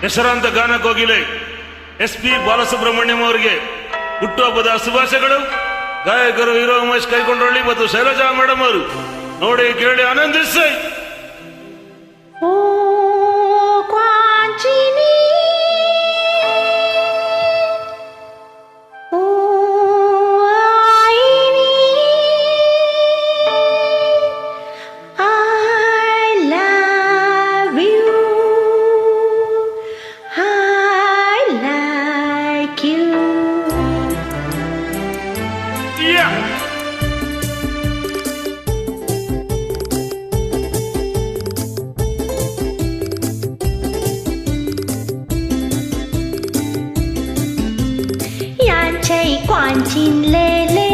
ಹೆಸರಾಂತ ಗಾನ ಕೋಗಿಲೆ ಎಸ್ ಪಿ ಬಾಲಸುಬ್ರಹ್ಮಣ್ಯಂ ಅವರಿಗೆ ಹುಟ್ಟುಹಬ್ಬದ ಶುಭಾಶಯಗಳು. ಗಾಯಕರು, ಹೀರೋ, ಉಮೇಶ್ ಕೈಕೊಂಡಳ್ಳಿ ಮತ್ತು ಶೈಲಜಾ ಮೇಡಮ್ ಅವರು. ನೋಡಿ, ಕೇಳಿ ಆನಂದಿಸಿ. ಯಾಂಚೈ ಕ್ವಾಂಚಿನ್ ಲೇಲೆ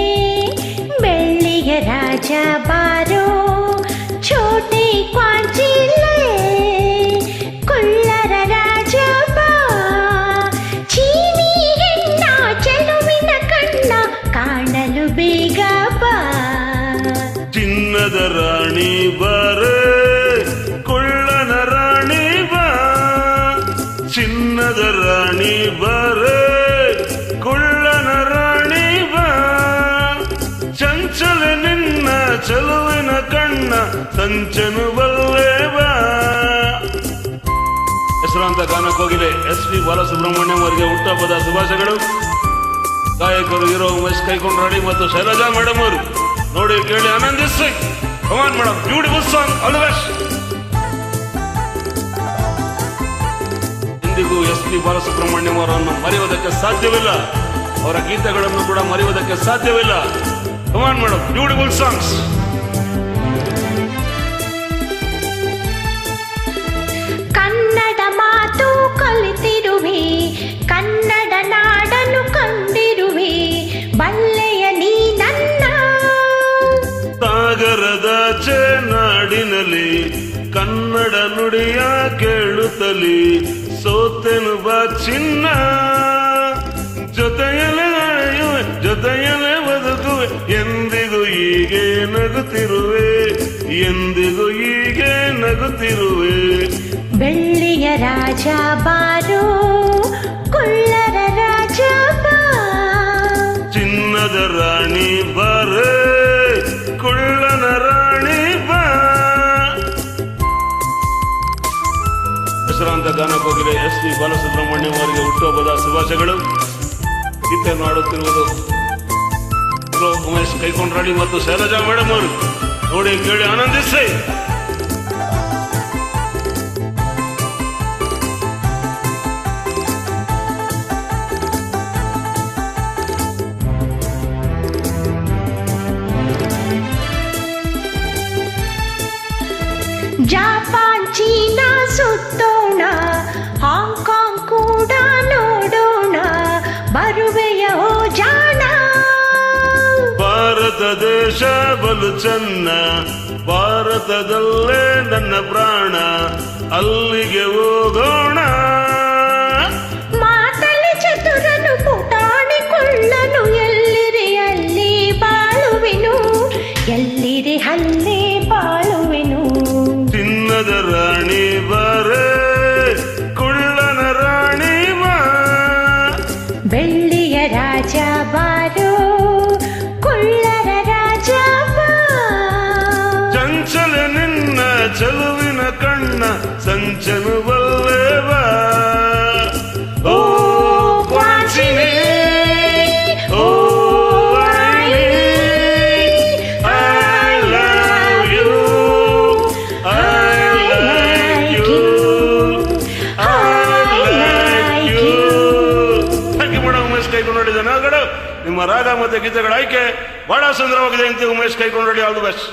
ಬೆಳ್ಳಿಯ ರಾಜ ಬಾರೋ ಛೋಟೆ ಕ್ವಾಂಚಿನ್ ಕುಳ್ಳರ ರಾಜ ಬಾ ಚೀನಿ ಹೆಣ್ಣ ಚೆಲುವಿನ ಕಣ್ಣ ಕಾಣಲು ಬೇಗ ಬಾ ಚಿನ್ನದ ರಾಣಿ ಬಾರೆ ಕೊಳ್ಳನ ರಾಣಿ ಬಾ ಚಿನ್ನದ ರಾಣಿ ಬಾರೆ ಚಲುವಿನ ಕಣ್ಣ ಸಂಚನು ಬಲ್ಲೇವ. ಹೆಸರಾಂತ ಗಾನಕ್ಕೋಗಿದೆ ಎಸ್ ಪಿ ಬಾಲಸುಬ್ರಹ್ಮಣ್ಯಂ ಅವರಿಗೆ ಹುಟ್ಟಹಬ್ಬದ ಶುಭಾಶಯಗಳು. ಗಾಯಕರು, ಹೀರೋ, ಉಮೇಶ್ ಕೈಕೊಂಡ್ರಾಡಿ ಮತ್ತು ಶೈಲಜಾ ಮೇಡಮ್ ಅವರು. ನೋಡಿ, ಕೇಳಿ ಆನಂದಿಸಿ come on madam beautiful song all best ಇಂದಿಗೂ ಎಸ್ ಪಿ ಬಾಲಸುಬ್ರಹ್ಮಣ್ಯಂ ಅವರನ್ನು ಮರೆಯುವುದಕ್ಕೆ ಸಾಧ್ಯವಿಲ್ಲ. ಅವರ ಗೀತೆಗಳನ್ನು ಕೂಡ ಮರೆಯುವುದಕ್ಕೆ ಸಾಧ್ಯವಿಲ್ಲ. Come on madam beautiful songs Kannada ಮಾತು ಕಲಿತಿರುವೆ ಕನ್ನಡ ನಾಡನ್ನು ಕಂಡಿರುವೆ ಬಲ್ಲೆಯ ನೀ ನನ್ನ. ಸಾಗರದ ನಾಡಿನಲ್ಲಿ ಕನ್ನಡ ನುಡಿಯ ಕೇಳುತ್ತಲಿ ಸೋತೆನು ಬಾ ಚಿನ್ನ. ಜೊತೆಯಲೆ ಜೊತೆಯಲೆ ಎಂದಿಗೂ ಹೀಗೆ ನಗುತ್ತಿರುವೆ ಎಂದಿಗೂ ಹೀಗೆ ನಗುತ್ತಿರುವೆ. ಬೆಳ್ಳಿಯ ರಾಜ ಬಾರು ಕುಳ್ಳರ ರಾಜ ಚಿನ್ನದ ರಾಣಿ ಬಾರೆ ಕುಳ್ಳನ ರಾಣಿ ಬಾ. ಹೆಸರಾಂತ ಗಾನಕೋಗಿಲೆ ಎಸ್ ಪಿ ಬಾಲಸುಬ್ರಹ್ಮಣ್ಯಂ ಅವರಿಗೆ ಹುಟ್ಟುಹಬ್ಬದ ಶುಭಾಶಯಗಳು. ಗೀತೆಯನ್ನು ಆಡುತ್ತಿರುವುದು ಹೀರೋ ಉಮೇಶ್ ಕೈಕೊಂಡ್ರಾಡಿ ಮತ್ತು ಶೈಲಜಾ ಮೇಡಮ್ ಅವರು ನೋಡಿ ಕೇಳಿ ಆನಂದಿಸಿ ಜಪಾನ್ ಚೀನಾ ಸುತ್ತೋಣ ಹಾಂಗ್ಕಾಂಗ್ ಕೂಡ ನೋಡೋಣ ಬರುವೆಯ ಓ ಜಾಣ ಭಾರತ ದೇಶ ಬಲು ಚೆನ್ನ. ಭಾರತದಲ್ಲೇ ನನ್ನ ಪ್ರಾಣ. ಅಲ್ಲಿಗೆ ಹೋಗೋಣ. ನಿಮ್ಮ ರಾಗ ಮತ್ತು ಗೀತೆಗಳ ಆಯ್ಕೆ ಬಹಳ ಸುಂದರವಾಗಿದೆ ಅಂತ ಉಮೇಶ್ ಕೈಗೊಂಡಿ ಆಲ್ ದಿ ಬೆಸ್ಟ್